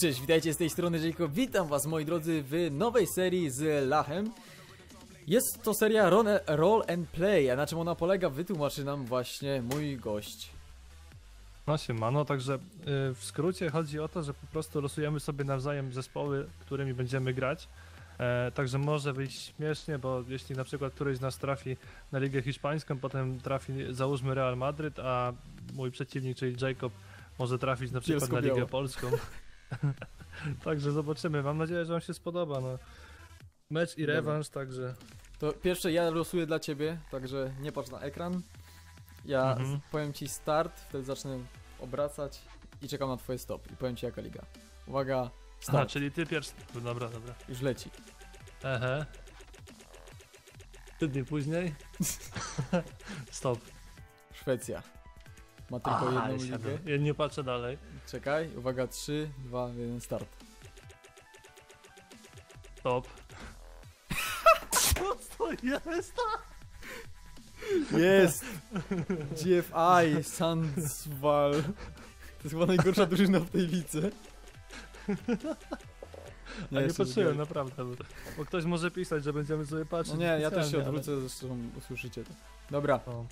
Cześć, witajcie z tej strony Jacob. Witam was moi drodzy w nowej serii z Lachem. Jest to seria Roll and Play, a na czym ona polega wytłumaczy nam właśnie mój gość. No siemano, także y, w skrócie chodzi o to, że po prostu losujemy sobie nawzajem zespoły, którymi będziemy grać. E, także może wyjść śmiesznie, bo jeśli na przykład któryś z nas trafi na Ligę Hiszpańską, potem trafi załóżmy Real Madryt, a mój przeciwnik, czyli Jacob, może trafić na przykład na Ligę. Polską. także zobaczymy. Mam nadzieję, że wam się spodoba. No. Mecz i Dobra. rewanż, także To pierwsze ja losuję dla ciebie, także nie patrz na ekran. Ja Mhm. powiem ci start, wtedy zacznę obracać i czekam na twoje stop i powiem ci jaka liga. Uwaga, Aha, start, czyli ty pierwszy. Dobra, dobra. już leci. Ehe. Trzy dni później. Stop. Szwecja. Ma tylko Aha, jedną ligę. Ja nie patrzę dalej. Czekaj, uwaga, 3, 2, 1, start. Stop. Co to jest? Jest! GFI, Sandsval. To jest chyba najgorsza drużyna w tej lice. Ja nie jestem patrzyłem, zły. naprawdę. Bo, bo ktoś może pisać, że będziemy sobie patrzeć. No nie, ja też się odwrócę, zresztą usłyszycie to. Dobra, O,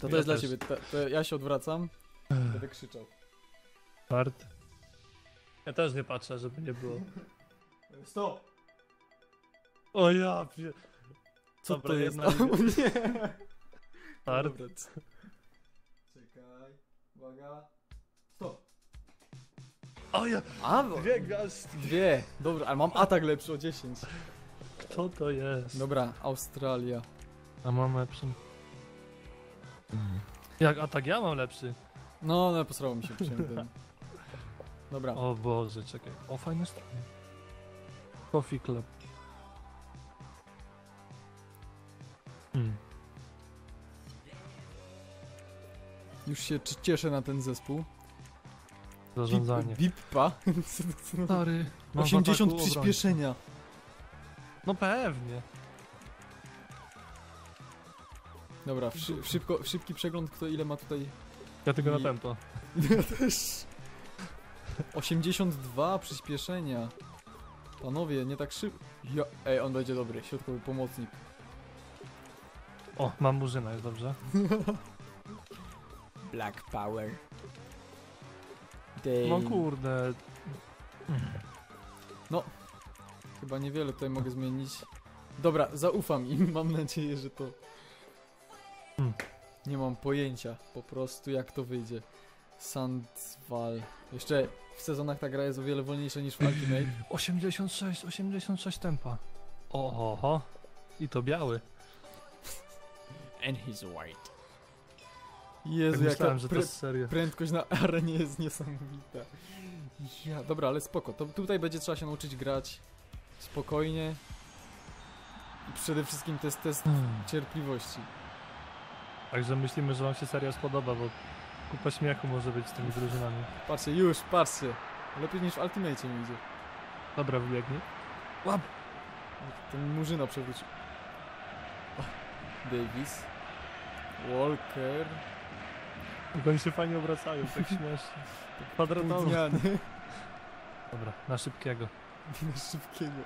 to to Ja jest dla też. ciebie. To, to ja się odwracam. Będę krzyczał. Start. Ja też nie patrzę, żeby nie było. Stop! O ja pie... Co Dobra, to jest? O, nie! C- Czekaj, uwaga. Stop! O ja... A, bo- Dwie gwiazdki. dwie. Dobra, ale mam atak lepszy o 10. Kto to jest? Dobra, Australia. A mam lepszy. Jak, a tak ja mam lepszy? No, no, posrało mi się przy tym. Dobra. O Boże, czekaj. O, fajne strony. Coffee Club. Hmm. Już się cieszę na ten zespół. Zarządzanie. Bippa. Stary. w 80 ataku przyspieszenia. No pewnie. Dobra, w, szy- w szybko, w szybki przegląd, kto ile ma tutaj. Ja tylko I- na tempo. Ja też. 82 przyspieszenia. Panowie, nie tak szybko. Ja... Ej, on będzie dobry, środkowy pomocnik. O, mam murzyna, jest dobrze. Black Power. No Dane. kurde. Chyba niewiele tutaj mogę zmienić. Dobra, zaufam im, mam nadzieję, że to... Nie mam pojęcia po prostu jak to wyjdzie. Sandwal. Jeszcze w sezonach ta gra jest o wiele wolniejsza niż w Ultimate. 86, 86 tempa. Oho. I to biały. And he's white. Tak Jezu, jaka myślałem, że to pre jest serio. prędkość na arenie jest niesamowita. Ja, dobra, ale spoko. To tutaj będzie trzeba się nauczyć grać spokojnie. I przede wszystkim to jest test Hmm. cierpliwości. Także myślimy, że wam się seria spodoba, bo kupa śmiechu może być z tymi drużynami. Patrzcie, już, patrzcie. Lepiej niż w Ultimate mi idzie. Dobra, wybiegnij. Łap! Ten murzyna przewrócił. Davis. Walker. Jak oni się fajnie obracają, tak śmiesznie. Kwadratowo. Dobra, na szybkiego. Na szybkiego.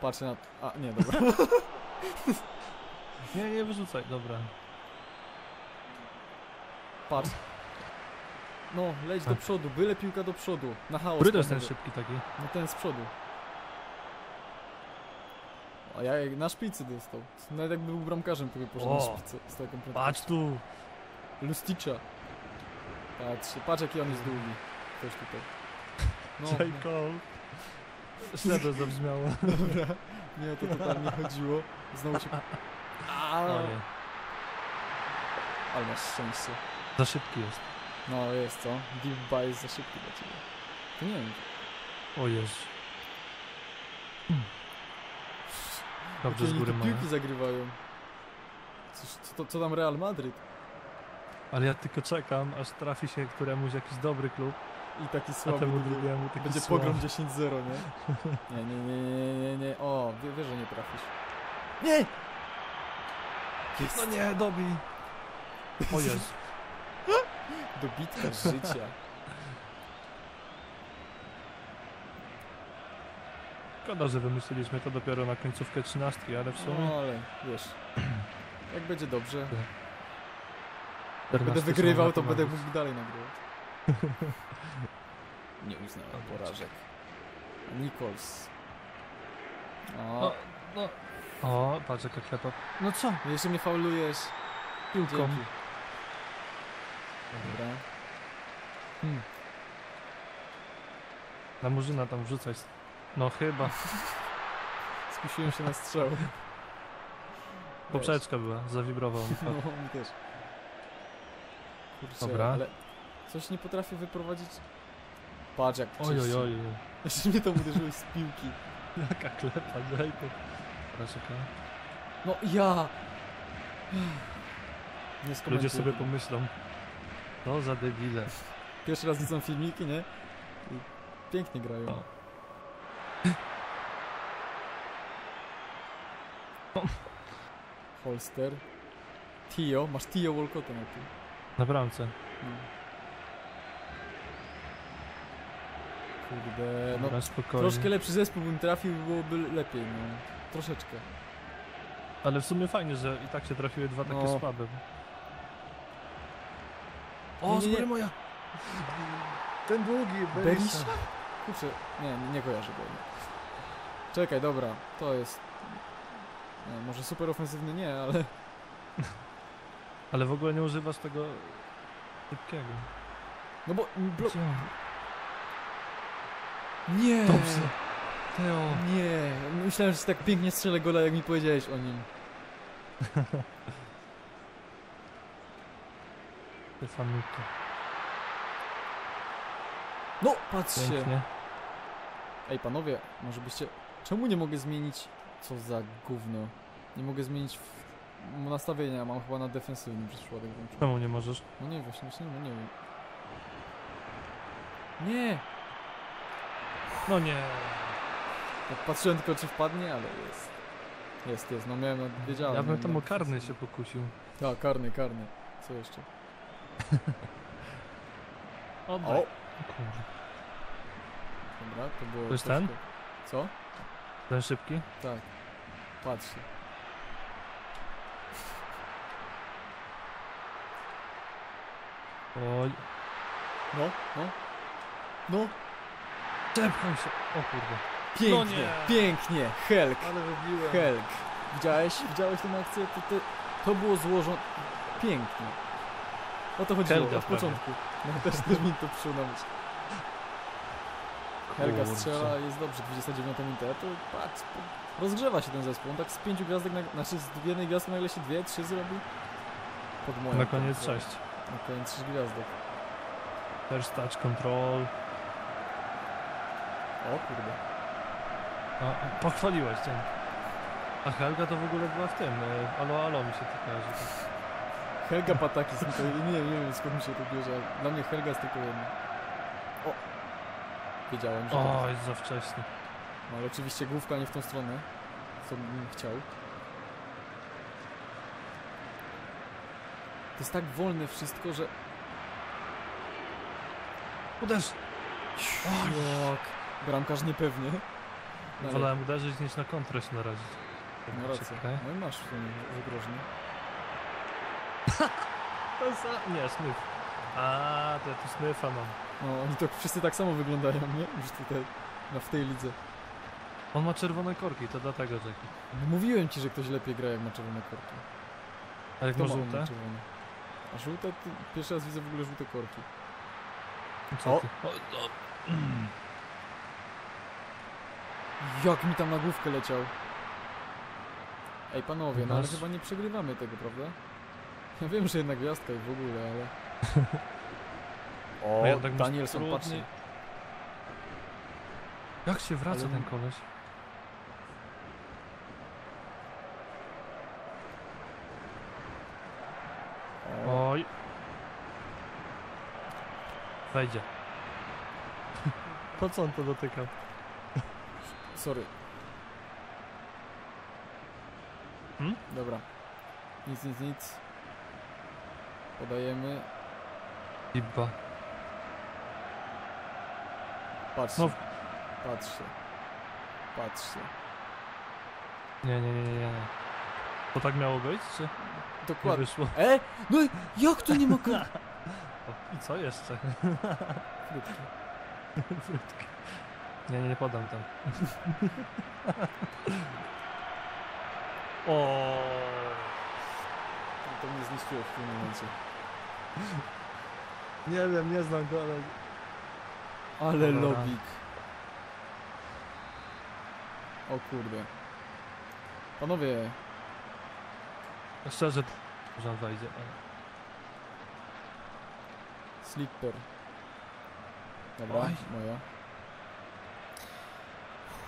Patrzę na... A, nie, dobra. Nie, nie wyrzucaj, dobra. Patrz. No, leć do A. przodu, byle piłka do przodu. Na chaos. Który to jest ten panowie. szybki taki? No ten z przodu. A ja jak na szpicy dostał. Nawet jakby był bramkarzem, to by poszedł na O. z taką prędkością. Patrz tu! Lusticza. Patrz, patrz jaki on jest długi. Ktoś tutaj. No, Jacob! Źle to zabrzmiało. dobra. Nie o to totalnie chodziło. Znowu się... A, O nie, Ale masz szczęście. za szybki jest. No jest co? Deep buy jest za szybki dla ciebie. To nie wiem. O Jezu. Dobrze jakie z góry mają. piłki zagrywają. Cóż, co, to, co tam Real Madryt? Ale ja tylko czekam, aż trafi się któremuś jakiś dobry klub, I taki a słaby. temu będzie- drugiemu taki Będzie słaby. pogrom 10-0, nie? Nie, nie, nie, nie, nie, nie. O, wie, wiesz, że nie trafisz. Nie! Jest. No nie, dobij! O Jezu. Dobitka życia. Szkoda, że wymyśliliśmy to dopiero na końcówkę 13, ale w sumie No ale wiesz, jak będzie dobrze, 14 będę są wygrywał, to będę mógł dalej nagrywać. Nie uznałem porażek. Nichols. O, O, no. O, patrz jaka klepa. No co? jeszcze mnie faulujesz. Piłką. Dzięki. Dobra. Hmm. Na murzyna tam wrzucać. No chyba. Skusiłem się na strzał. Poprzeczka była, zawibrował mi. No, mi też. Kurczę, Dobra. ale coś nie potrafię wyprowadzić. Patrz jak Oj, oj. Jeszcze mnie tam uderzyłeś z piłki. Jaka klepa, daj to. No ja! Nie Ludzie sobie pomyślą. No za debile. Pierwszy raz widzą filmiki, nie? I pięknie grają. O. Holster. Tio, masz Tio Walcotta na tym. Na bramce. No. Kurde, no troszkę lepszy zespół bym trafił, byłoby lepiej, no. Troszeczkę. Ale w sumie fajnie, że i tak się trafiły dwa takie No. słabe. O, nie, z nie. góry moja! Ten długi, Berisha? Kurczę, nie, nie, kojarzę go. Czekaj, dobra, to jest... Nie, może super ofensywny nie, ale... Ale w ogóle nie używasz tego szybkiego. No bo... Blo... Nie! Dobrze. Teo. Nie, myślałem, że tak pięknie strzelę gola, jak mi powiedziałeś o nim. Stefanuto. No, patrzcie! Pięknie. Ej, panowie, może byście... Czemu nie mogę zmienić... Co za gówno. Nie mogę zmienić w... nastawienia, mam chyba na defensywny przez przypadek włączył. Czemu nie możesz? No nie, właśnie, właśnie, no nie wiem. Nie! No nie. Tak patrzyłem tylko, czy wpadnie, ale jest. Jest, jest, no miałem, wiedziałem. Ja bym no, tam no, o karny się pokusił. Tak, karny, karny. Co jeszcze? O! Kurde. Dobra, to było... To jest ten? Co? Ten szybki? Tak. Patrzcie. Oj. No, no. No, Czepcham się. O kurde. Pięknie, No nie. pięknie. Helk, Ale wybiłem. Helk. Widziałeś? Widziałeś tę akcję? To, to, to było złożone... Pięknie. O to chodziło, Helga od prawie. początku. No też, też mi to przyszło na myśl. Helga strzela, jest dobrze, 29 minuta. To patrz, rozgrzewa się ten zespół. On tak z pięciu gwiazdek, nag- znaczy z jednej gwiazdki nagle się dwie, trzy zrobi. Pod moją. Na koniec kontrolą. 6. Na koniec trzy gwiazdek. First touch control. O kurde. A, pochwaliłeś ten. A Helga to w ogóle była w tym. e, Alo, alo mi się to kojarzy. tak. Helga Patakis, no to nie, nie wiem skąd mi się to bierze, dla mnie Helga jest tylko jedna. O! Wiedziałem, że to... O, jest za wcześnie. No, ale oczywiście główka nie w tą stronę, co bym chciał. To jest tak wolne wszystko, że... Uderz! Bramkarz niepewnie. No, ale- Wolałem uderzyć niż na kontrę się narazić. No rację. No i masz w tym zagrożenie. To za... Nie, snyf. A, to ja tu snyfa mam. No, oni to wszyscy tak samo wyglądają, nie? Już tutaj, no, w tej lidze. On ma czerwone korki, to dlatego taki. No, mówiłem ci, że ktoś lepiej gra jak ma czerwone korki. A jak Kto ma ma żółte? czerwone? A żółte? Pierwszy raz widzę w ogóle żółte korki. Co O. O, o. Jak mi tam na główkę leciał. Ej panowie, no ale Masz? chyba nie przegrywamy tego, prawda? Ja wiem, że jedna gwiazdka i w ogóle, ale... A O, jednak masz Danielson, trudniej. patrzy. Jak się wraca Ale- ten koleś? O, Oj. Wejdzie. Po co on to dotykał? Sorry. Hmm? Dobra. Nic, nic, nic. Podajemy. Iba. Patrzcie. No. Patrzcie. Patrzcie. Nie, nie, nie, nie, nie. To tak miało być, czy nie Dokładnie. wyszło? E? No jak to nie mogę? I co jeszcze? Frytki. Frytki. Nie, nie, nie podam tam. o. To mnie zniszczyło w tym momencie. Nie wiem, nie znam go, ale... Ale Cholera. lobik. O kurde. Panowie, Szczerze, że on wejdzie. slipper. Dobra, Oj. moja.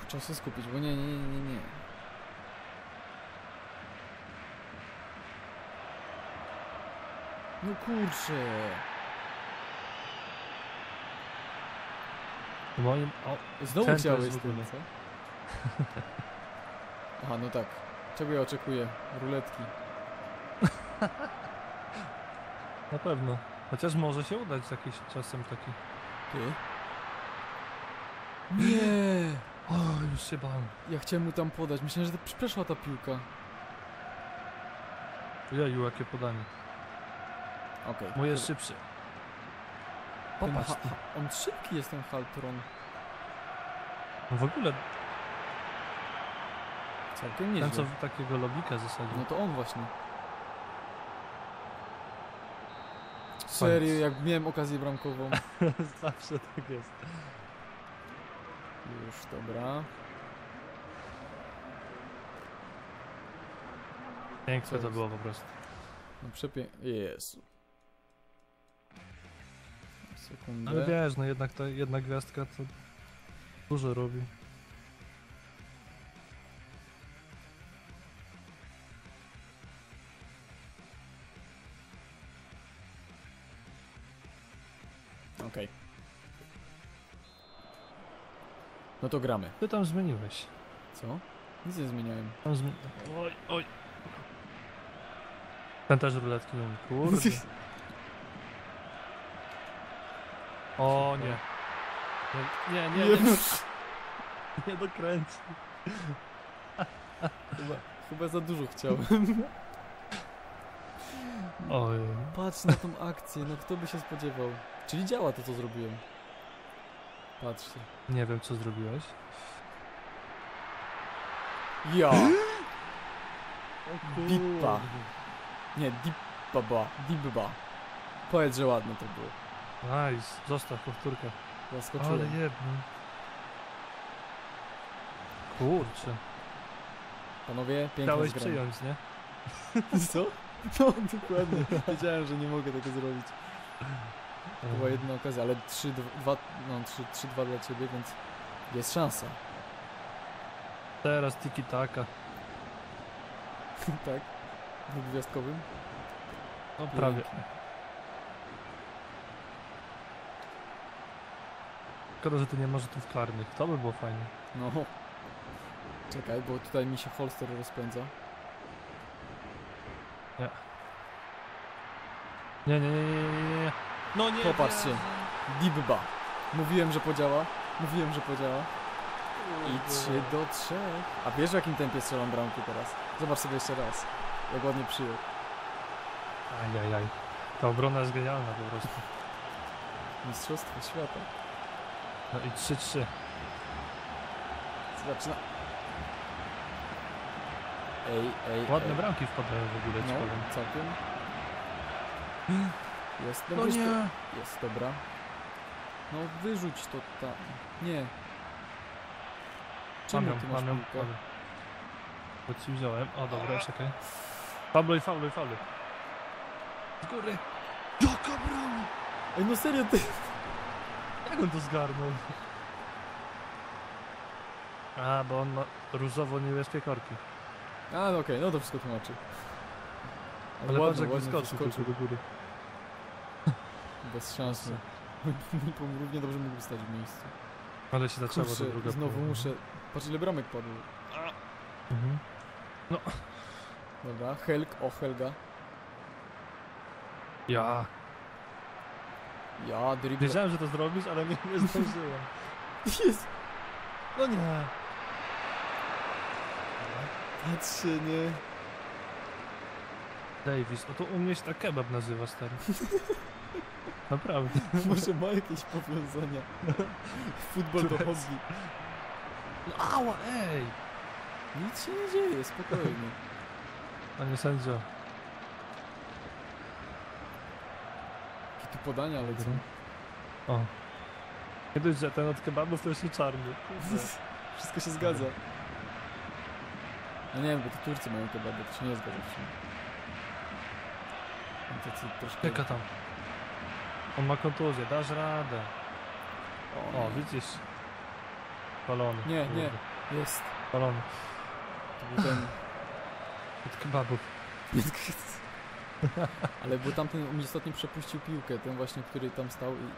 Trzeba się skupić, bo nie, nie, nie, nie, nie. No kurczę. Moim... O, Znowu chciałeś ogóle. co? Aha, no tak. Czego ja oczekuję? Ruletki. na pewno. Chociaż może się udać jakiś czasem taki... Ty? Nie! Już się bałem. Ja chciałem mu tam podać. Myślałem, że to przeszła ta piłka. Jeju, jakie podanie. Okej. Mój jest szybszy. Ten Popatrz. ha- ha- on szybki jest ten Haltron. No w ogóle Całkiem ten, co nieźle. takiego lobika zasadził. No to on właśnie. Serio, jak miałem okazję bramkową. Zawsze tak jest. Już, dobra. Piękne to było po prostu. No przepie... Jezu. Sekundę. Ale wiesz, no jednak ta jedna gwiazdka to dużo robi. Okej. No to gramy. Ty tam zmieniłeś. Co? Nic nie zmieniałem. Tam zmi... Oj, oj. Ten też ruletki umie. Kurde. O nie. Nie, nie, nie, nie, nie dokręci. Chyba, chyba za dużo chciałem. Oj. Patrz na tą akcję, no kto by się spodziewał. Czyli działa to, co zrobiłem. Patrzcie. Nie wiem co zrobiłeś. Ja! Bipa. Nie, dibba, dibba. Powiedz, że ładne to było. Nice. Zostaw powtórkę. Ale Zaskoczyłem. jedno. Kurczę. Panowie, pięknie Chciałeś zgrane. przyjąć, nie? Co? No, dokładnie. Wiedziałem, że nie mogę tego zrobić. To była jedna okazja, ale 3, 2, no 3, 3, 2 dla ciebie, więc jest szansa. Teraz tiki taka. tak? Dwugwiazdkowym? No prawie. Szkoda, że tu nie ma rzutów karnych. To by było fajne. No. Czekaj, bo tutaj mi się holster rozpędza. Nie, nie, nie, nie, nie, nie. No nie. Popatrzcie. nie. Dibba. Mówiłem, że podziała. Mówiłem, że podziała. I 3 do 3. A wiesz w jakim tempie strzelam bramki teraz? Zobacz sobie jeszcze raz. Jak ładnie przyjął. Ajajaj. Ta obrona jest genialna po prostu. Mistrzostwo świata. No i 3-3. Zaczyna. Ej, ej, Ładne ej. bramki wpadają w ogóle, ci No, powiem. całkiem. Jest, no, No nie. To, jest, dobra. No wyrzuć to tam. Nie. Czemu Mam ją, ty masz mam ją, piłkę? mam ją. Bo ci wziąłem. O dobra, czekaj. Fauluj, fauluj, fauluj. Z góry. Jaka brama! Ej, no serio, ty... Jak on to zgarnął? A, bo on ma różowo-niebieskie korki. A, no okej, no to wszystko tłumaczy. Ale patrz ładnie, ładnie wyskoczył. tylko do góry. Bez szansy. Równie dobrze mógł stać w miejscu. Ale się zaczęło Kurczę, druga znowu połowa. muszę... Patrz ile bramek padło. Mhm. Dobra, Helg, o Helga. Ja. Ja, dribble. Wiedziałem, że to zrobisz, ale nie, nie zdążyłem. Jest. No nie. Patrzcie, nie? Davis, no to u mnie się tak kebab nazywa, stary. Naprawdę. Może ma jakieś powiązania. Futbol Turecki. hobby. No, ała, ej! Nic się nie dzieje, spokojnie. Panie sędzio. Jakie tu podania lecą. O. Nie dość, że ten od kebabów to jeszcze czarny. Wszystko się zgadza. No nie wiem, bo to Turcy mają kebaby, to się nie zgadza w sumie. Tacy troszkę... Jaka tam? On ma kontuzję, dasz radę. O, O, widzisz? Palony. Nie, nie. Jest. Palony. To był ten... Od kebabów. Ale bo tamten mi ostatnio przepuścił piłkę, ten właśnie, który tam stał i...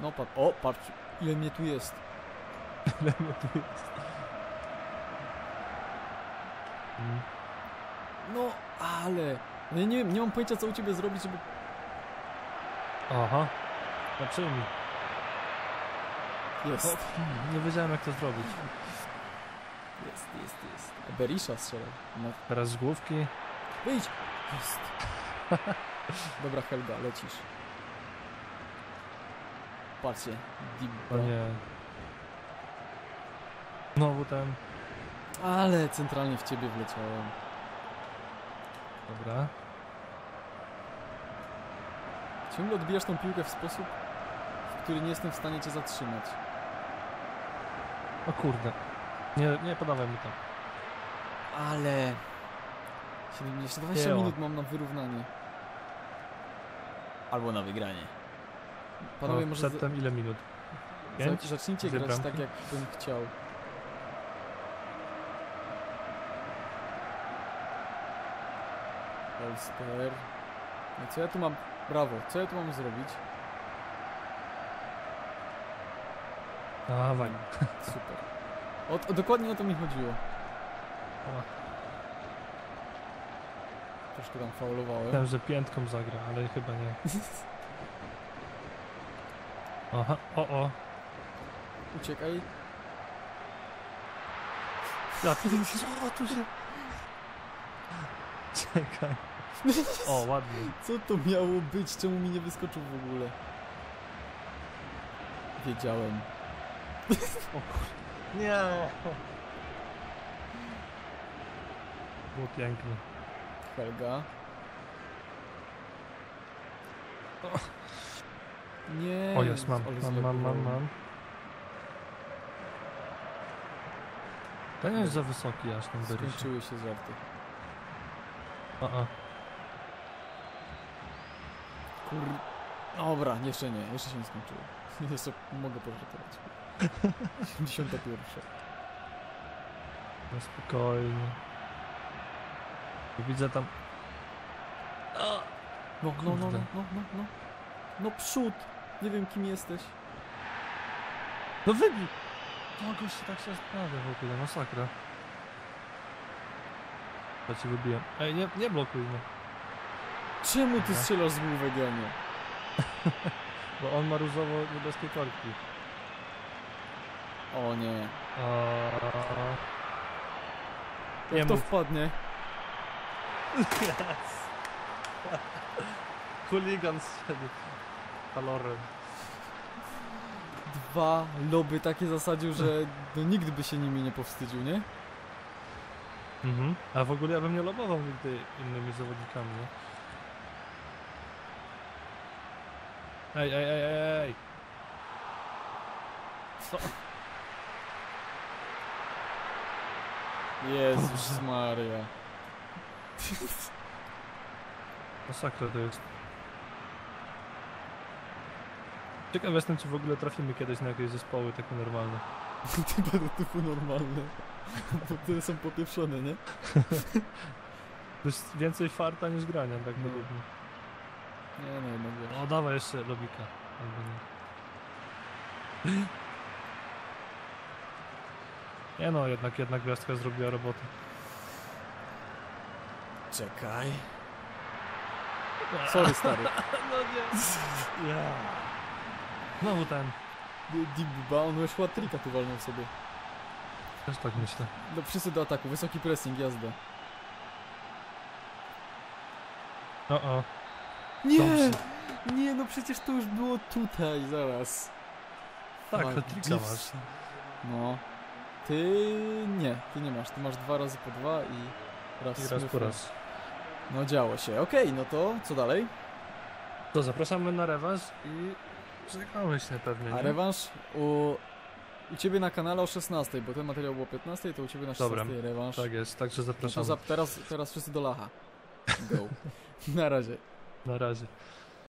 No patrz, o patrz, ile mnie tu jest. Ile mnie tu jest? Mm. No, ale... No ja nie wiem, nie mam pojęcia co u ciebie zrobić, żeby... Aha. Na przyjmij. Jest, O, nie wiedziałem jak to zrobić. jest, jest, jest. Berisha strzelał. No, Teraz z główki. wyjdź! Jest. Dobra Helga, lecisz. Patrzcie, O Dibba. nie. Znowu ten. Ale centralnie w ciebie wleciałem. Dobra. Ciągle odbijasz tą piłkę w sposób, w który nie jestem w stanie cię zatrzymać. O kurde. Nie, nie podawaj mi tam. Ale... 7, jeszcze 20 Jęła. minut mam na wyrównanie. Albo na wygranie. Panowie, O, może za, Przedtem ile minut? Pięć? za, zacznijcie Dwie grać bramki? tak, jak bym chciał. Elster. No co ja tu mam... Brawo, co ja tu mam zrobić? Dawaj. Super. O, o, dokładnie o to mi chodziło. O, Troszkę tam faulowałem. Myślałem, że piętką zagra, ale chyba nie. Aha, o o. Uciekaj. Ja, co tu się... Czekaj. O, ładnie. Co to miało być? Czemu mi nie wyskoczył w ogóle? Wiedziałem. Nie. Było pięknie. Helga. Nie. O jest, mam, ale mam, mam, mam, mam. Ten jest za wysoki aż ten Berysia. Skończyły się żarty. A, a. Kur... Dobra, jeszcze nie, jeszcze się nie skończyło. Jeszcze mogę pożartować. 71. No spokojnie. Widzę tam... No, no, no, no, no, no, no. No przód! Nie wiem kim jesteś. No wybij! To gość tak się sprawia w ogóle, masakra. Ja ci wybiłem. Ej, nie, nie blokuj mnie. Czemu ty strzelasz z główek, ja nie? Bo on ma różowo-niebieskie korki. O nie. Nie Jak to mów. wpadnie? Yes. Chuligan strzelił. Kalorem. Dwa loby takie zasadził, że no, nigdy by się nimi nie powstydził, nie? Mhm. A w ogóle ja bym nie lobował nigdy innymi zawodnikami, nie? Ej, ej, ej, ej, ej! Co? Jezus Maria. Masakra to jest. Ciekaw jestem, czy w ogóle trafimy kiedyś na jakieś zespoły takie normalne. Chyba do typu normalne. Bo te są popieprzone, nie? To jest więcej farta niż grania, tak No. mnie. Nie no, jednak wiesz. O, dawaj jeszcze lobika. Albo nie. Nie no, jednak jedna gwiazdka zrobiła robotę. Czekaj. Sorry stary. No nie. Ja. Znowu ten. Dibba, on już ładtrika tu walnął sobie. Też tak myślę. Do wszyscy do ataku, wysoki pressing, jazda. O, o. Nie! Dobrze. Nie, no przecież to już było tutaj, zaraz. Tak, hat-tricka Jeeves. masz. No. Ty nie, ty nie masz. Ty masz dwa razy po dwa i raz, I raz po raz. No działo się. Okej, no to co dalej? To zapraszamy na rewanż i czekamy się pewnie, A nie? rewanż u, u ciebie na kanale o 16, bo ten materiał było o 15, to u ciebie na 16 Dobra, rewanż. Tak jest, także to zapraszamy. za, teraz, teraz wszyscy do lacha. Go. na razie. Na razie.